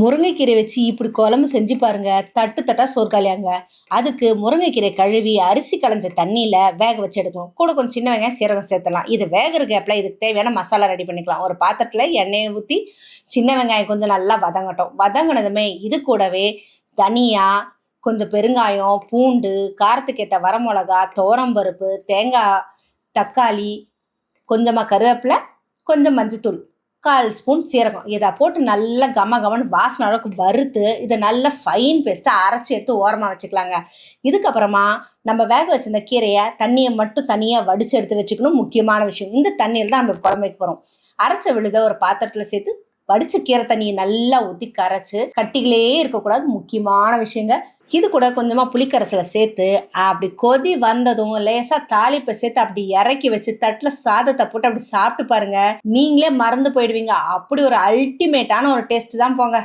முருங்கைக்கீரை வச்சு இப்படி குழம்பு செஞ்சு பாருங்க. தட்டு தட்டா சோர்காலியாங்க அதுக்கு முருங்கைக்கீரை கழுவி அரிசி களைஞ்ச தண்ணியில் வேக வச்சு எடுக்கணும். கூட கொஞ்சம் சின்ன வெங்காயம் சீரகம் சேர்த்தலாம் இது வேகிற கேப்பில் இதுக்கு தேவையான மசாலா ரெடி பண்ணிக்கலாம். ஒரு பாத்திரத்தில் எண்ணெயை ஊற்றி சின்ன வெங்காயம் கொஞ்சம் நல்லா வதங்கட்டும். வதங்கினதுமே இது கூடவே தனியா கொஞ்சம் பெருங்காயம் பூண்டு காரத்துக்கேற்ற வரமிளகா தோரம்பருப்பு தேங்காய் தக்காளி கொஞ்சமாக கருவேப்பிலை கொஞ்சம் மஞ்சத்தூள். கால் ஸ்பூன் சீரகம். இதை போட்டு நல்லா கம கமன்னு வாசனை அளவுக்கு வறுத்து இதை நல்லா ஃபைன் பேஸ்ட்டாக அரைச்சி எடுத்து ஓரமாக வச்சுக்கலாங்க. இதுக்கப்புறமா நம்ம வேக வச்சிருந்த கீரையை தண்ணியை மட்டும் தனியாக வடித்து எடுத்து வச்சுக்கணும். முக்கியமான விஷயம் இந்த தண்ணியில் தான் நம்ம குழம்புக்கு போகிறோம் அரைச்ச விழுத ஒரு பாத்திரத்தில் சேர்த்து வடிச்ச கீரை தண்ணியை நல்லா ஊற்றி கரைச்சி கட்டிகளே இருக்கக்கூடாது. முக்கியமான விஷயங்க. இது கூட கொஞ்சமாக புளிக்கரசில் சேர்த்து அப்படி கொதி வந்ததும் லேசாக தாளிப்பை சேர்த்து அப்படி இறக்கி வச்சு தட்டில் சாதத்தை போட்டு அப்படி சாப்பிட்டு பாருங்கள் நீங்களே மறந்து போயிடுவீங்க. அப்படி ஒரு அல்டிமேட்டான ஒரு டேஸ்ட் தான் போங்க.